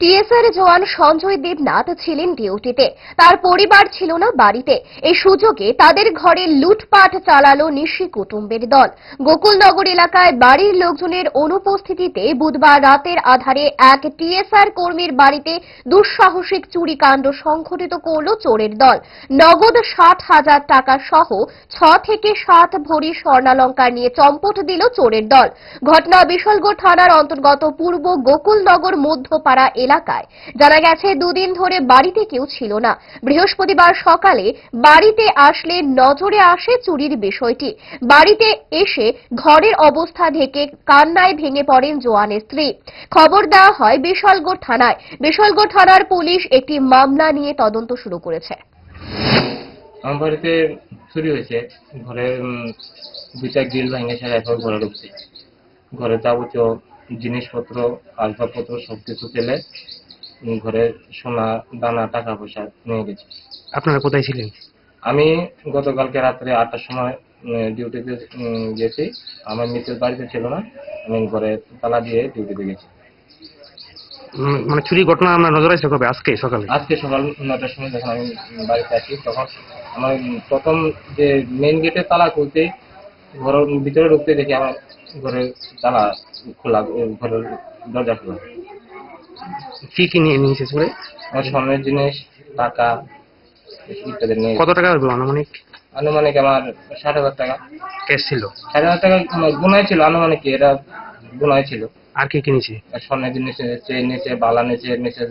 TSR জওয়ান সঞ্জয় দেবনাথ ছিলেন ডিউটিতে। তার পরিবার ছিল না বাড়িতে। এই সুযোগে তাদের ঘরে লুটপাট চালালো নিশি কুটুম্বের দল। গোকুলনগর এলাকায় বাড়ির লোকজনের অনুপস্থিতিতে বুধবার রাতের আধারে এক টিএসআর কর্মীর বাড়িতে দুঃসাহসিক চুরিকাণ্ড সংঘটিত করল চোরের দল। নগদ ষাট হাজার টাকা সহ ছ থেকে সাত ভরি স্বর্ণালঙ্কার নিয়ে চম্পট দিল চোরের দল। ঘটনা বিশালগড় থানার অন্তর্গত পূর্ব গোকুলনগর মধ্যপাড়া এলাকায়। জানা গেছে, দুদিন ধরে বাড়িতে কেউ ছিল না। বৃহস্পতিবার সকালে বাড়িতে আসলে নজরে আসে চুরির বিষয়টি। বাড়িতে এসে ঘরের অবস্থা থেকে কান্নায় ভেঙে পড়েন জোয়ানের স্ত্রী। খবর দেওয়া হয় বিশালগড় থানায়। বিশালগড় থানার পুলিশ একটি মামলা নিয়ে তদন্ত শুরু করেছে। আমার বাড়িতে চুরি হয়েছে। ঘরে দুইটা গ্রিল ভেঙে এরপর ঘরে ঢুকছে। ঘরে যাবতীয় জিনিসপত্র আসবাবপত্র সব কিছু ফেলে ঘরে সোনা দানা টাকা পয়সা নিয়ে গেছে। আপনারা কোথায় ছিলেন? আমি গতকালকে রাত্রে আটটার সময় ডিউটিতে গেছি। আমার মিসেস বাড়িতে ছিল না আমি ঘরে তালা দিয়ে ডিউটিতে গেছি। মানে চুরি ঘটনা আমরা নজর আসছে কবে? আজকে সকালে? আজকে সকাল নটার সময় যখন আমি বাড়িতে আসি তখন আমার প্রথম যে মেন গেটে তালা খুলতে ঘরের ভিতরে ঢুকতে দেখি আমার ঘরের তালা খোলা ঘরের দরজা খোলা। কি কি নিয়ে নিয়েছে চুরে আমার স্বর্ণের জিনিস টাকা ইত্যাদি নিয়ে। কত টাকা হলো আনুমানিক? আনুমানিক আমার ষাট হাজার টাকা। ক্যাশ ছিল? ষাট হাজার টাকা গুনায় ছিল আনুমানিক এটা গুনায় ছিল। আর কি কিনেছে স্বর্ণের জিনিস চেয়ে নিচে বালা নিচে নিচে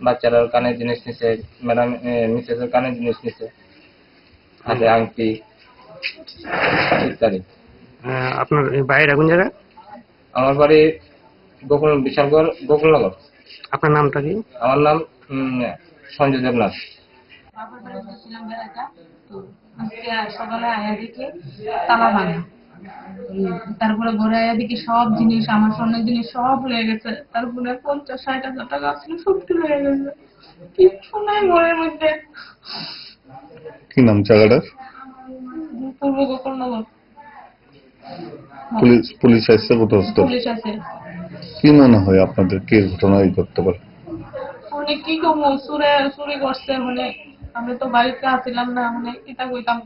বাচ্চারা কানের জিনিস নিচে ম্যাডাম মিসেসের কানের জিনিস নিচে হাতে আংটি। আপনার কোন জায়গায়? আমার বাড়ি গোকুল বিশালগড় গোকুলনগর। আপনার নামটা কি? আমার নাম সঞ্জয় দেবনাথ। বাবার বাড়িতে ছিলাম বেড়াটা তো আজকে সকালে আয়া দেখি তালা ভাঙা তারপরে ঘরে আয়া দেখি সব জিনিস আমার স্বর্ণের জিনিস সব হয়ে গেছে। তারপরে পঞ্চাশ ষাট হাজার টাকা ছিল সব কিছু হয়ে গেছে। কিছু নাই ঘরের মধ্যে। কি নাম জায়গাটার? পুলিশ পুলিশ আসছে ঘটনাস্থল পুলিশ আছে কি মনে হয় আপনাদের? কি ঘটনা এই করতে পারে মানে কি কম সুরে চুরি করছে মানে আমি তো বাড়িতে আসিলাম না মানে এটা কইতাম।